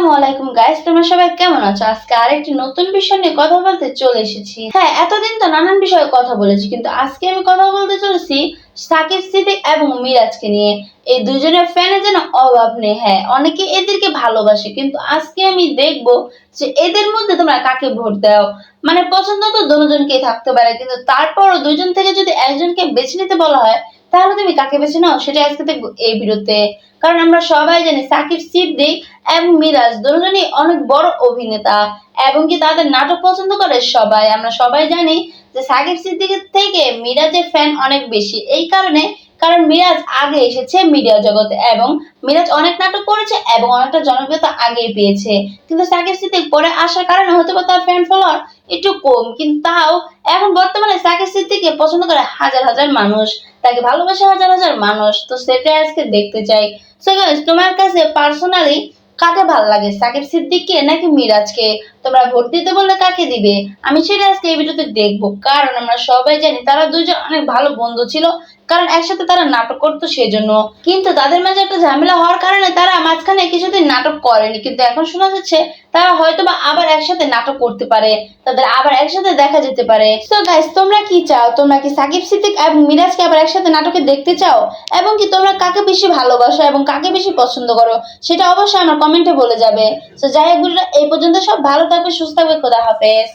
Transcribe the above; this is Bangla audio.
আসসালামু আলাইকুম গাইস তোমরা সবাই কেমন আছো? আজকে আরেকটি নতুন বিষয় নিয়ে কথা বলতে চলে এসেছি। হ্যাঁ এতদিন তো নানান বিষয়ে কথা বলেছি, কিন্তু আজকে আমি কথা বলতে চলেছি সাকিব, সিদ্দিক এবং মিরাজকে নিয়ে। এই দুজনের ফ্যানে যেন অভাব নেই। হ্যাঁ অনেকে এদেরকে ভালোবাসে, কিন্তু আজকে আমি দেখব যে এদের মধ্যে তোমরা কাকে ভোট দাও। মানে পছন্দ তো দুজনকেই থাকতে পারে, কিন্তু তারপরও দুজন থেকে যদি একজনকে বেছে নিতে বলা হয় তাহলে তুমি কাকে বেছে নাও? সেটা আজকে দেখব এই ভিডিওতে। কারণ আমরা সবাই জানি সাকিব, সিদ্দিক এবং মিরাজ দুজনই অনেক বড় অভিনেতা এবং কি তাদের নাটক পছন্দ করে সবাই। আমরা সবাই জানি যে সাকিব, সিদ্দিকের থেকে মিরাজের ফ্যান অনেক বেশি। এই কারণে, কারণ মিরাজ আগে এসেছে মিডিয়া জগতে এবং মিরাজ অনেক নাটক করেছে এবং অনেকটা জনপ্রিয়তা আগেই পেয়েছে। কিন্তু সাকিব, সিদ্দিক পরে আসার কারণে হতে পারে তার ফ্যান ফলোয়ার একটু কম, কিন্তু তাও এখন বর্তমানে সাকিব, সিদ্দিককে পছন্দ করে হাজার হাজার মানুষ। তাকে ভালোবাসে হাজার হাজার মানুষ। তো সেটাই আজকে দেখতে চাই। সো তোমার কাছে পার্সোনালি কাকে ভালো লাগে, সাকিব সিদ্দিককে নাকি মিরাজকে? তোমরা ভোট দিতে বললে কাকে দিবে? আমি সেটা আজকে এই ভিডিওতে দেখব। কারণ আমরা সবাই জানি তারা দুজন অনেক ভালো বন্ধু ছিল। কারণ একসাথে তারা নাটক করতো সেজন্য। কিন্তু তাদের মাঝে একটা ঝামেলা হওয়ার কারণে তারা মাঝখানে কিছুদিন নাটক করেনি। কিন্তু এখন শোনা যাচ্ছে তারা হয়তো বা আবার একসাথে নাটক করতে পারে। তাদের আবার একসাথে দেখা যেতে পারে। তো গাইস তোমরা কি চাও? তোমরা কি সাকিব সিদ্দিক এবং মিরাজকে আবার একসাথে নাটকে দেখতে চাও? এবং কি তোমরা কাকে বেশি ভালোবাসো এবং কাকে বেশি পছন্দ করো? সেটা অবশ্যই আমার কমেন্টে বলে যাবে। তো যাই হোক এই পর্যন্ত সব। ভালো থাকবে, সুস্থ থাকবে, খোদা হাফেজ।